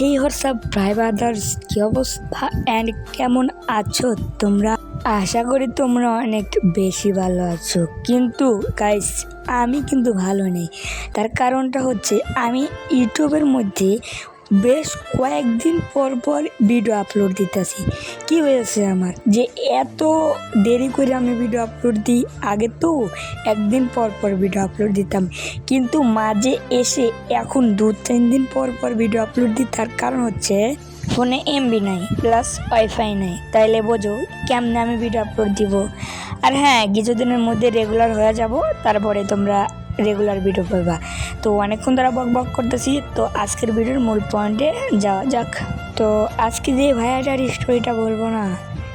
হেই WhatsApp ভাই brothers কী অবস্থা? And কেমন আছো তোমরা? আশা করি তোমরা অনেক বেশি ভালো আছো। কিন্তু গাইস আমি কিন্তু ভালো নেই। তার কারণটা হচ্ছে আমি ইউটিউবের মধ্যে বেশ কয়েকদিন পর পর ভিডিও আপলোড দিতেছি। কি হয়েছে আমার? যে এত দেরি করে আমি ভিডিও আপলোড দিই, আগে তো একদিন পর পর ভিডিও আপলোড দিতাম। কিন্তু মাঝে এসে এখন দু তিন দিন পর পর ভিডিও আপলোড দিই, তার কারণ হচ্ছে ফোনে এমবি নাই প্লাস ওয়াইফাই নাই। তাইলে বোঝো কেমনে আমি ভিডিও আপলোড দিব? আর হ্যাঁ কিছুদিনের মধ্যে রেগুলার হয়ে যাব, তারপরে তোমরা রেগুলার ভিডিও পাবা তো অনেকক্ষণ ধরে বক বক করতেছি, তো আজকের ভিডিওর মূল পয়েন্টে যাওয়া যাক। তো আজকে যে ভাইয়াটার স্টোরিটা বলব না,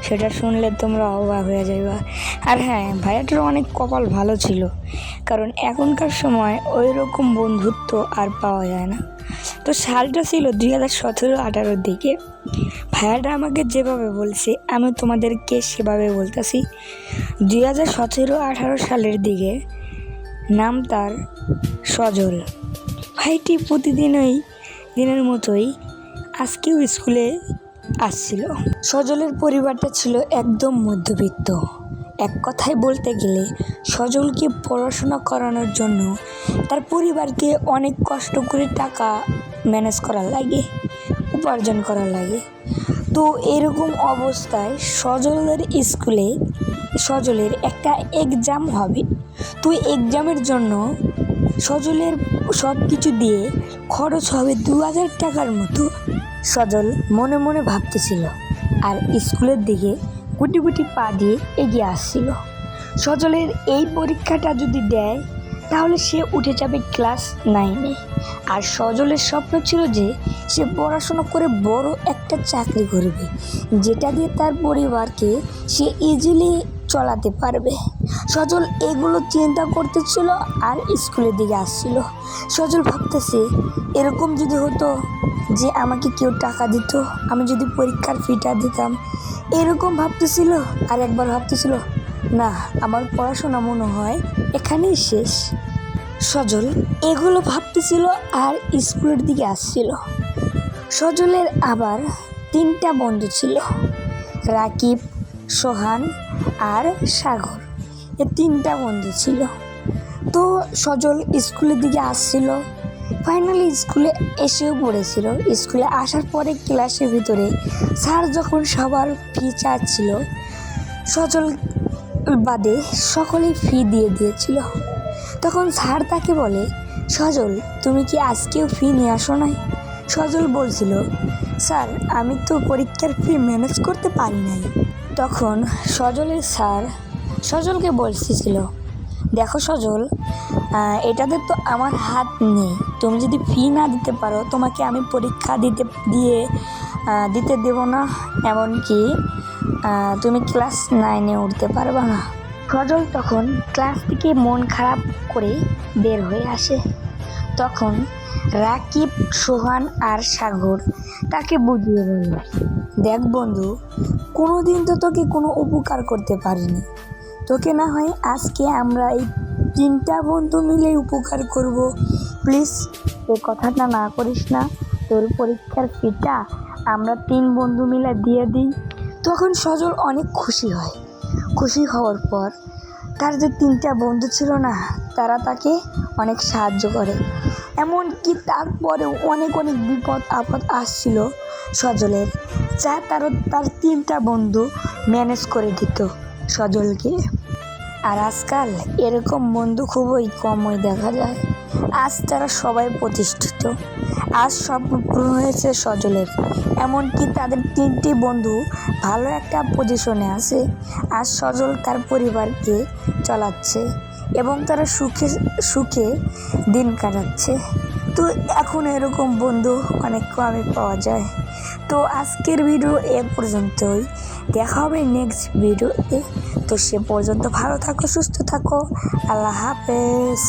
সেটা শুনলে তোমরা অবাক হয়ে যাইবা। আর হ্যাঁ ভাইয়াটার অনেক কপাল ভালো ছিল, কারণ এখনকার সময় ওই রকম বন্ধুত্ব আর পাওয়া যায় না। তো সালটা ছিল দুই হাজার সতেরো আঠারোর দিকে। ভাইয়াটা আমাকে যেভাবে বলছে, আমি তোমাদেরকে সেভাবে বলতেছি। দুই হাজার সতেরো আঠারো সালের দিকে নাম তার সজল। ভাইটি প্রতিদিনই দিনের মতোই আজকেও স্কুলে আসছিল। সজলের পরিবারটা ছিল একদম মধ্যবিত্ত। এক কথায় বলতে গেলে সজলকে পড়াশোনা করানোর জন্য তার পরিবারকে অনেক কষ্ট করে টাকা ম্যানেজ করা লাগে, উপার্জন করা লাগে। তো এরকম অবস্থায় সজলের স্কুলে সজলের একটা এক্সাম হবে। তো এক্সামের জন্য সজলের সব কিছু দিয়ে খরচ হবে দু হাজার টাকার মতো, সজল মনে মনে ভাবতেছিল। আর স্কুলের দিকে গুটি গুটি পা দিয়ে এগিয়ে আসছিল। সজলের এই পরীক্ষাটা যদি দেয়, তাহলে সে উঠে যাবে ক্লাস নাইনে আর সজলের স্বপ্ন ছিল যে সে পড়াশোনা করে বড় একটা চাকরি করবে, যেটা দিয়ে তার পরিবারকে সে ইজিলি চলাতে পারবে। সজল এগুলো চিন্তা করতেছিল আর স্কুলের দিকে আসছিল। সজল ভাবতেছে, এরকম যদি হতো যে আমাকে কেউ টাকা দিত, আমি যদি পরীক্ষার ফিটা দিতাম। এরকম ভাবতেছিল আর একবার ভাবতেছিল, না, আমার পড়াশোনা মনে হয় এখানেই শেষ। সজল এগুলো ভাবতেছিল আর স্কুলের দিকে আসছিল। সজলের আবার তিনটা বন্ধু ছিল, রাকিব সোহান আর সাগর। এ তিনটা বন্ধু ছিল। তো সজল স্কুলের দিকে আসছিল। ফাইনালি স্কুলে এসেও পড়েছিল। স্কুলে আসার পরে ক্লাসের ভিতরে স্যার যখন সবার ফি চাচ্ছিল, সজল বাদে সকলেই ফি দিয়ে দিয়েছিল। তখন স্যার তাকে বলে, সজল, তুমি কি আজকেও ফি নিয়ে আসো নাই? সজল বলছিল, স্যার, আমি তো পরীক্ষার ফি ম্যানেজ করতে পারি নাই। তখন সজলের স্যার সজলকে বলতেছিল, দেখো সজল এটাতে তো আমার হাত নেই। তুমি যদি ফি না দিতে পারো, তোমাকে আমি পরীক্ষা দিতে, দিয়ে দিতে দেব না। এমনকি তুমি ক্লাস নাইনে উঠতে পারবে না। সজল তখন ক্লাস থেকে মন খারাপ করে বের হয়ে আসে। তখন রাকিব, সোহান আর সাগর তাকে বুঝিয়ে বলল দেখ বন্ধু কোনো দিন তো তোকে কোনো উপকার করতে পারিনি। তোকে না হয় আজকে আমরা এই তিনটা বন্ধু মিলে উপকার করব। প্লিজ এই কথাটা না করিস না। তোর পরীক্ষার ফিটা আমরা তিন বন্ধু মিলে দিয়ে দিই। তখন সজল অনেক খুশি হয়। খুশি হওয়ার পর তার যে তিনটা বন্ধু ছিল না, তারা তাকে অনেক সাহায্য করে। এমনকি তারপরেও অনেক অনেক বিপদ আপদ আসছিল সজলের। যা তার তার তিনটা বন্ধু ম্যানেজ করে দিত সজলকে। আর আজকাল এরকম বন্ধু খুবই কমই দেখা যায়। আজ তারা সবাই প্রতিষ্ঠিত। আজ স্বপ্ন পূরণ হয়েছে সজলের। এমনকি তাদের তিনটি বন্ধু ভালো একটা পজিশনে আছে। আজ সজল তার পরিবারকে চালাচ্ছে এবং তারা সুখে সুখে দিন কাটাচ্ছে। তো এখন এরকম বন্ধু অনেক কমে পাওয়া যায়। তো আজকের ভিডিও এ পর্যন্তই। দেখা হবে নেক্সট ভিডিওতে তো সে পর্যন্ত ভালো থাকো, সুস্থ থাকো। আল্লাহ হাফেজ।